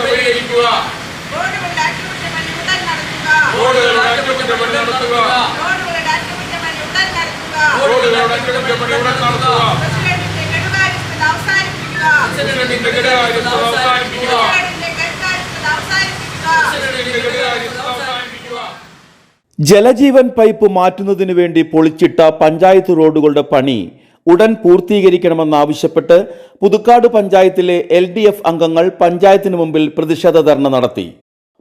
സഫലീകരിക്കുക Jal Jeevan pipe മാറ്റുന്നതിനു വേണ്ടി പൊളിച്ചിട്ട പഞ്ചായത്ത് റോഡുകളുടെ പണി ഉടൻ പൂർത്തീകരിക്കണമെന്നാവശ്യപ്പെട്ട് പുതുക്കാട് പഞ്ചായത്തിലെ എൽ ഡി എഫ് അംഗങ്ങൾ പഞ്ചായത്തിന് മുമ്പിൽ പ്രതിഷേധ ധർണ നടത്തി.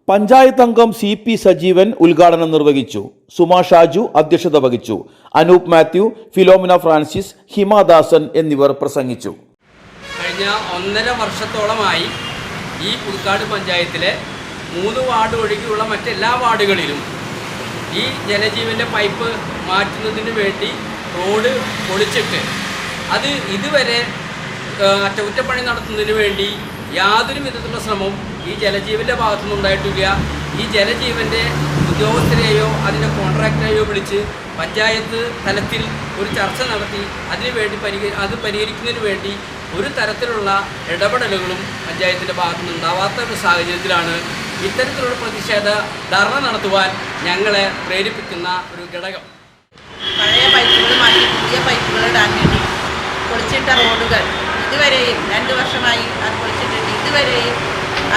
പഞ്ചായത്ത് അംഗം സി പി സജീവൻ ഉദ്ഘാടനം നിർവഹിച്ചു. സുമാ ഷാജു അധ്യക്ഷത വഹിച്ചു. അനൂപ് മാത്യു ഫിലോമിന ഫ്രാൻസിസ് ഹിമാദാസൻ എന്നിവർ പ്രസംഗിച്ചു. കഴിഞ്ഞ ഒന്നര വർഷത്തോളമായി ഈ പുതുക്കാട് പഞ്ചായത്തിലെ മൂന്ന് വാർഡ് ഒഴികെയുള്ള മറ്റെല്ലാ വാർഡുകളിലും ഈ ജലജീവന്റെ പൈപ്പ് മാറ്റുന്നതിന് വേണ്ടി റോഡ് പൊളിച്ചിട്ട് അത് ഇതുവരെ അറ്റകുറ്റപ്പണി നടത്തുന്നതിന് വേണ്ടി യാതൊരു വിധത്തിലുള്ള ശ്രമവും ഈ ജലജീവന്റെ ഭാഗത്തുനിന്ന് ഉണ്ടായിട്ടില്ല. ഈ ജലജീവന്റെ ഉദ്യോഗസ്ഥരെയോ അതിന്റെ കോൺട്രാക്ടറെയോ വിളിച്ച് പഞ്ചായത്ത് തലത്തിൽ ഒരു ചർച്ച നടത്തി അതിനുവേണ്ടി പരിഹരി അത് പരിഹരിക്കുന്നതിന് വേണ്ടി ഒരു തരത്തിലുള്ള ഇടപെടലുകളും പഞ്ചായത്തിന്റെ ഭാഗത്തുനിന്ന് ഉണ്ടാവാത്ത ഒരു സാഹചര്യത്തിലാണ് ഇത്തരത്തിലുള്ള പ്രതിഷേധ ധർണ നടത്തുവാൻ ഞങ്ങളെ പ്രേരിപ്പിക്കുന്ന ഒരു ഘടകം. പഴയ പൈപ്പുകൾ മാറ്റി പുതിയ വേണ്ടി പൊളിച്ചിട്ട റോഡുകൾ ഇതുവരെയും രണ്ട് വർഷമായി അത് പൊളിച്ചിട്ടുണ്ട്. ഇതുവരെയും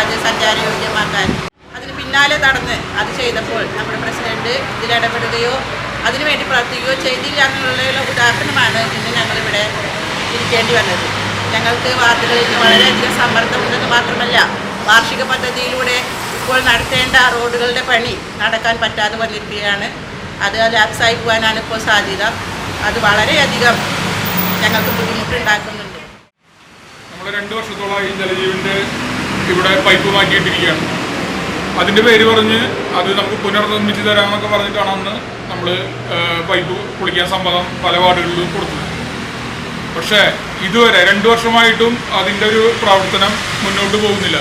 അത് സഞ്ചാരയോഗ്യമാക്കാൻ അതിന് പിന്നാലെ നടന്ന് അത് ചെയ്തപ്പോൾ നമ്മുടെ പ്രസിഡന്റ് ഇതിലിടപെടുകയോ അതിനുവേണ്ടി പ്രവർത്തിക്കുകയോ ചെയ്തില്ല എന്നുള്ള ഉദാഹരണമാണ് ഇന്ന് ഞങ്ങളിവിടെ ഇരിക്കേണ്ടി വന്നത്. ഞങ്ങൾക്ക് വാർത്തകളിൽ നിന്ന് വളരെയധികം സമ്മർദ്ദമുണ്ടെന്ന് മാത്രമല്ല വാർഷിക പദ്ധതിയിലൂടെ ഇപ്പോൾ നടത്തേണ്ട റോഡുകളുടെ പണി നടക്കാൻ പറ്റാതെ വന്നിരിക്കുകയാണ്. അത് ലാപ്സായി പോകാനാണ് ഇപ്പോൾ സാധ്യത. അത് വളരെയധികം ഞങ്ങൾക്ക് ബുദ്ധിമുട്ടുണ്ടാക്കുന്നുണ്ട്. നമ്മൾ രണ്ട് വർഷത്തോളമായി ജലജീവന്റെ ഇവിടെ പൈപ്പ് മാറ്റിയിട്ടിരിക്കുകയാണ്. അതിന്റെ പേര് പറഞ്ഞ് അത് നമുക്ക് പുനർനിർമ്മിച്ച് തരാമെന്നൊക്കെ പറഞ്ഞിട്ടാണ് അന്ന് നമ്മൾ പൈപ്പ് പൊളിക്കാൻ സമ്മതം പല വാർഡുകളിലും കൊടുത്തത്. പക്ഷേ ഇതുവരെ രണ്ട് വർഷമായിട്ടും അതിന്റെ ഒരു പ്രവർത്തനം മുന്നോട്ട് പോകുന്നില്ല.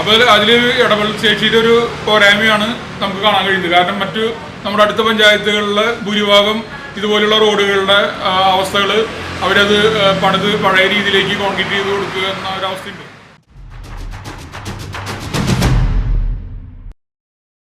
അപ്പോൾ അതിൽ ഇടപെടൽ ശേഷിയുടെ ഒരു പോരായ്മയാണ് നമുക്ക് കാണാൻ കഴിയുന്നത്. കാരണം മറ്റു നമ്മുടെ അടുത്ത പഞ്ചായത്തുകളിലെ ഭൂരിഭാഗം ഇതുപോലുള്ള റോഡുകളുടെ അവസ്ഥകൾ അവരത് പണിത് പഴയ രീതിയിലേക്ക് കോൺക്രീറ്റ് ചെയ്ത് കൊടുക്കുക എന്ന ഒരവസ്ഥയുണ്ട്.